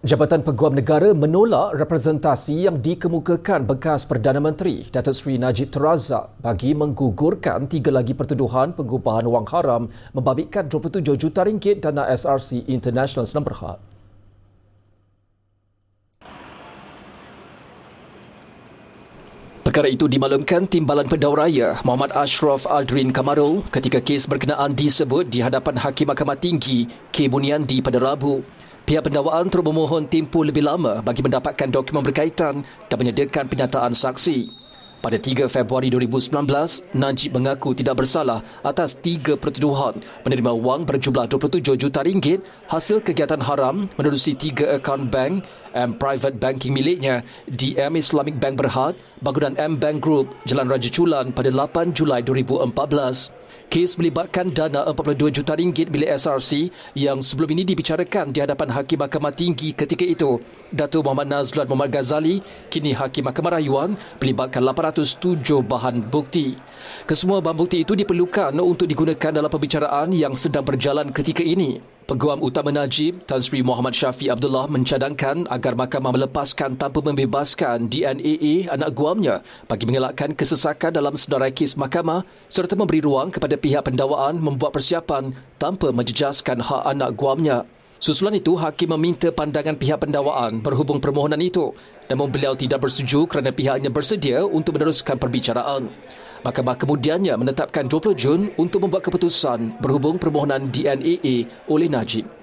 Jabatan Peguam Negara menolak representasi yang dikemukakan bekas Perdana Menteri Datuk Seri Najib Terazak bagi menggugurkan tiga lagi pertuduhan pengubahan wang haram membabitkan 27 juta ringgit dana SRC International Senam Berhad. Perkara itu dimaklumkan Timbalan Pendau Raya Muhammad Ashraf Aldrin Kamarul ketika kes berkenaan disebut di hadapan Hakim Mahkamah Tinggi K. Buniandi pada Rabu. Pihak pendakwaan terus memohon tempoh lebih lama bagi mendapatkan dokumen berkaitan dan menyediakan penyataan saksi. Pada 3 Februari 2019, Najib mengaku tidak bersalah atas tiga pertuduhan menerima wang berjumlah 27 juta ringgit hasil kegiatan haram menerusi tiga akaun bank M Private Banking miliknya di M Islamic Bank Berhad, bangunan M Bank Group, Jalan Raja Culan pada 8 Julai 2014. Kes melibatkan dana 42 juta ringgit milik SRC yang sebelum ini dibicarakan di hadapan Hakim Mahkamah Tinggi ketika itu. Datuk Muhammad Nazlan Muhammad Ghazali, kini Hakim Mahkamah Rayuan, melibatkan 807 bahan bukti. Kesemua bahan bukti itu diperlukan untuk digunakan dalam pembicaraan yang sedang berjalan ketika ini. Peguam Utama Najib, Tan Sri Muhammad Syafi Abdullah mencadangkan agar mahkamah melepaskan tanpa membebaskan DNAA anak guamnya bagi mengelakkan kesesakan dalam senarai kes mahkamah serta memberi ruang kepada pihak pendakwaan membuat persiapan tanpa menjejaskan hak anak guamnya. Susulan itu, Hakim meminta pandangan pihak pendakwaan berhubung permohonan itu namun beliau tidak bersetuju kerana pihaknya bersedia untuk meneruskan perbicaraan. Mahkamah kemudiannya menetapkan 20 Jun untuk membuat keputusan berhubung permohonan DNAA oleh Najib.